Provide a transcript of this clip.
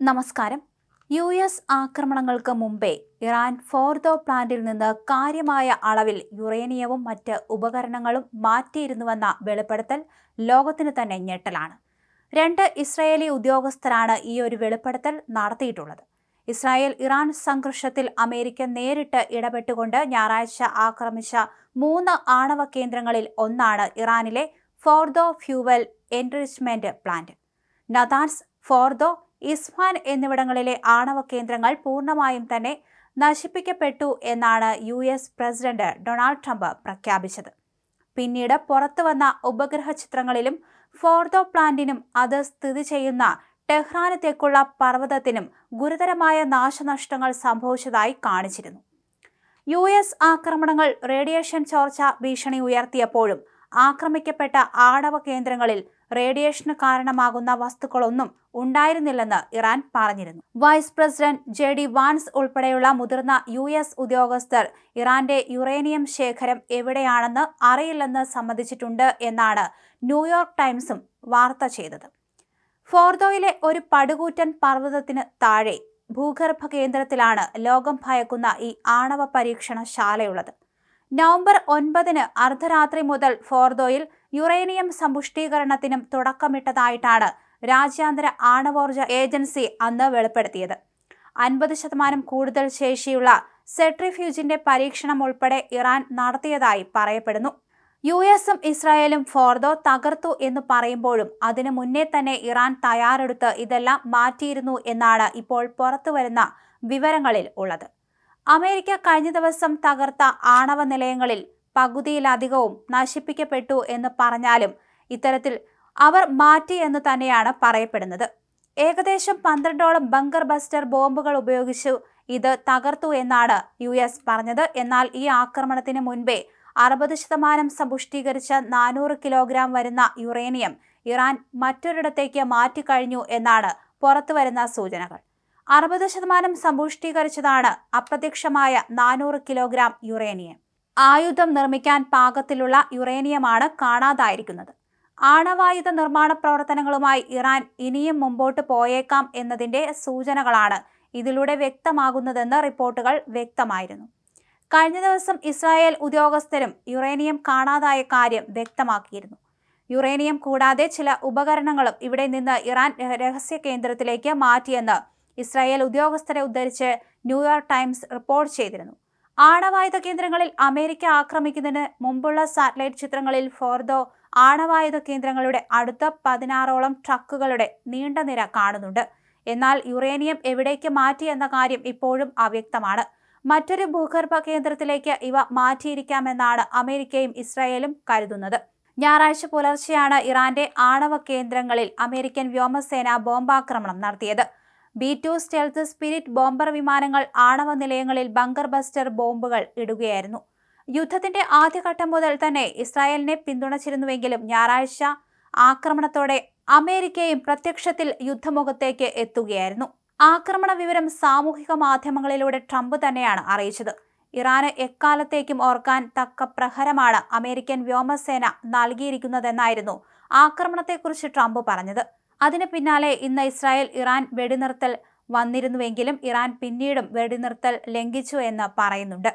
നമസ്കാരം. U S ആക്രമണങ്ങൾക്ക് മുമ്പേ ഇറാൻ ഫോർദോ പ്ലാന്റിൽ നിന്ന് കാര്യമായ അളവിൽ യുറേനിയവും മറ്റ് ഉപകരണങ്ങളും മാറ്റിയിരുന്നുവെന്ന വെളിപ്പെടുത്തൽ ലോകത്തിന് തന്നെ ഞെട്ടലാണ്. രണ്ട് ഇസ്രായേലി ഉദ്യോഗസ്ഥരാണ് ഈ ഒരു വെളിപ്പെടുത്തൽ നടത്തിയിട്ടുള്ളത്. ഇസ്രായേൽ ഇറാൻ സംഘർഷത്തിൽ അമേരിക്ക നേരിട്ട് ഇടപെട്ടുകൊണ്ട് ഞായറാഴ്ച ആക്രമിച്ച മൂന്ന് ആണവ കേന്ദ്രങ്ങളിൽ ഒന്നാണ് ഇറാനിലെ Fordow fuel enrichment plant. Natanz Fordow Isfahan എന്നിവിടങ്ങളിലെ ആണവ കേന്ദ്രങ്ങൾ പൂർണമായും തന്നെ നശിപ്പിക്കപ്പെട്ടു എന്നാണ് U S president Donald Trump പ്രഖ്യാപിച്ചത്. പിന്നീട് പുറത്തുവന്ന ഉപഗ്രഹ ചിത്രങ്ങളിലും ഫോർദോ പ്ലാന്റിനും അത് സ്ഥിതി ചെയ്യുന്ന ടെഹ്റാനത്തേക്കുള്ള പർവതത്തിനും ഗുരുതരമായ നാശനഷ്ടങ്ങൾ സംഭവിച്ചതായി കാണിച്ചിരുന്നു. യു എസ് ആക്രമണങ്ങൾ റേഡിയേഷൻ ചോർച്ച ഭീഷണി ഉയർത്തിയപ്പോഴും ആക്രമിക്കപ്പെട്ട ആണവ കേന്ദ്രങ്ങളിൽ റേഡിയേഷന് കാരണമാകുന്ന വസ്തുക്കളൊന്നും ഉണ്ടായിരുന്നില്ലെന്ന് ഇറാൻ പറഞ്ഞിരുന്നു. Vice president J D Vance ഉൾപ്പെടെയുള്ള മുതിർന്ന യു എസ് ഉദ്യോഗസ്ഥർ ഇറാന്റെ യുറേനിയം ശേഖരം എവിടെയാണെന്ന് അറിയില്ലെന്ന് സമ്മതിച്ചിട്ടുണ്ട് എന്നാണ് ന്യൂയോർക്ക് ടൈംസും വാർത്ത ചെയ്തത്. ഫോർദോയിലെ ഒരു പടുകൂറ്റൻ പർവതത്തിന് താഴെ ഭൂഗർഭ കേന്ദ്രത്തിലാണ് ലോകം ഭയക്കുന്ന ഈ ആണവ പരീക്ഷണശാലയുള്ളത്. നവംബർ ഒൻപതിന് അർദ്ധരാത്രി മുതൽ ഫോർദോയിൽ യുറേനിയം സമ്പുഷ്ടീകരണത്തിനും തുടക്കമിട്ടതായിട്ടാണ് രാജ്യാന്തര ആണവോർജ ഏജൻസി അന്ന് വെളിപ്പെടുത്തിയത്. അൻപത് ശതമാനം കൂടുതൽ ശേഷിയുള്ള സെട്രിഫ്യൂജിന്റെ പരീക്ഷണം ഉൾപ്പെടെ ഇറാൻ നടത്തിയതായി പറയപ്പെടുന്നു. യു എസും ഇസ്രായേലും ഫോർദോ തകർത്തു എന്ന് പറയുമ്പോഴും അതിനു മുന്നേ തന്നെ ഇറാൻ തയ്യാറെടുത്ത് ഇതെല്ലാം മാറ്റിയിരുന്നു എന്നാണ് ഇപ്പോൾ പുറത്തുവരുന്ന വിവരങ്ങളിൽ ഉള്ളത്. അമേരിക്ക കഴിഞ്ഞ ദിവസം തകർത്ത ആണവ നിലയങ്ങളിൽ പകുതിയിലധികവും നശിപ്പിക്കപ്പെട്ടു എന്ന് പറഞ്ഞാലും ഇത്തരത്തിൽ അവർ മാറ്റി എന്ന് തന്നെയാണ് പറയപ്പെടുന്നത്. ഏകദേശം പന്ത്രണ്ടോളം ബങ്കർ ബസ്റ്റർ ബോംബുകൾ ഉപയോഗിച്ചു ഇത് തകർത്തു എന്നാണ് യു എസ് പറഞ്ഞത്. എന്നാൽ ഈ ആക്രമണത്തിന് മുൻപേ അറുപത് ശതമാനം സമ്പുഷ്ടീകരിച്ച നാനൂറ് കിലോഗ്രാം വരുന്ന യുറേനിയം ഇറാൻ മറ്റൊരിടത്തേക്ക് മാറ്റിക്കഴിഞ്ഞു എന്നാണ് പുറത്തുവരുന്ന സൂചനകൾ. അറുപത് ശതമാനം സമ്പുഷ്ടീകരിച്ചതാണ് അപ്രത്യക്ഷമായ നാനൂറ് കിലോഗ്രാം യുറേനിയം. ആയുധം നിർമ്മിക്കാൻ പാകത്തിലുള്ള യുറേനിയമാണ് കാണാതായിരിക്കുന്നത്. ആണവായുധ നിർമ്മാണ പ്രവർത്തനങ്ങളുമായി ഇറാൻ ഇനിയും മുമ്പോട്ട് പോയേക്കാം എന്നതിന്റെ സൂചനകളാണ് ഇതിലൂടെ വ്യക്തമാകുന്നതെന്ന് റിപ്പോർട്ടുകൾ വ്യക്തമായിരുന്നു. കഴിഞ്ഞ ദിവസം ഇസ്രായേൽ ഉദ്യോഗസ്ഥരും യുറേനിയം കാണാതായ കാര്യം വ്യക്തമാക്കിയിരുന്നു. യുറേനിയം കൂടാതെ ചില ഉപകരണങ്ങളും ഇവിടെ നിന്ന് ഇറാൻ രഹസ്യ കേന്ദ്രത്തിലേക്ക് മാറ്റിയെന്ന് ഇസ്രായേൽ ഉദ്യോഗസ്ഥരെ ഉദ്ധരിച്ച് ന്യൂയോർക്ക് ടൈംസ് റിപ്പോർട്ട് ചെയ്തിരുന്നു. ആണവായുധ കേന്ദ്രങ്ങളിൽ അമേരിക്ക ആക്രമിക്കുന്നതിന് മുമ്പുള്ള സാറ്റലൈറ്റ് ചിത്രങ്ങളിൽ ഫോർദോ ആണവായുധ കേന്ദ്രങ്ങളുടെ അടുത്ത പതിനാറോളം ട്രക്കുകളുടെ നീണ്ട നിര കാണുന്നുണ്ട്. എന്നാൽ യുറേനിയം എവിടേക്ക് മാറ്റി എന്ന കാര്യം ഇപ്പോഴും അവ്യക്തമാണ്. മറ്റൊരു ഭൂഗർഭ കേന്ദ്രത്തിലേക്ക് ഇവ മാറ്റിയിരിക്കാമെന്നാണ് അമേരിക്കയും ഇസ്രായേലും കരുതുന്നത്. ഞായറാഴ്ച പുലർച്ചെയാണ് ഇറാന്റെ ആണവ കേന്ദ്രങ്ങളിൽ അമേരിക്കൻ വ്യോമസേന ബോംബാക്രമണം നടത്തിയത്. B two stealth spirit bomber വിമാനങ്ങൾ ആണവ നിലയങ്ങളിൽ ബങ്കർ ബസ്റ്റർ ബോംബുകൾ ഇടുകയായിരുന്നു. യുദ്ധത്തിന്റെ ആദ്യഘട്ടം മുതൽ തന്നെ ഇസ്രായേലിനെ പിന്തുണച്ചിരുന്നുവെങ്കിലും ഞായറാഴ്ച ആക്രമണത്തോടെ അമേരിക്കയും പ്രത്യക്ഷത്തിൽ യുദ്ധമുഖത്തേക്ക് എത്തുകയായിരുന്നു. ആക്രമണ വിവരം സാമൂഹിക മാധ്യമങ്ങളിലൂടെ ട്രംപ് തന്നെയാണ് അറിയിച്ചത്. ഇറാന് എക്കാലത്തേക്കും ഓർക്കാൻ തക്ക പ്രഹരമാണ് അമേരിക്കൻ വ്യോമസേന നൽകിയിരിക്കുന്നതെന്നായിരുന്നു ആക്രമണത്തെക്കുറിച്ച് ട്രംപ് പറഞ്ഞത്. അതിന് പിന്നാലെ ഇന്ന് ഇസ്രായേൽ ഇറാൻ വെടിനിർത്തൽ വന്നിരുന്നുവെങ്കിലും ഇറാൻ പിന്നീടും വെടിനിർത്തൽ ലംഘിച്ചു എന്ന് പറയുന്നുണ്ട്.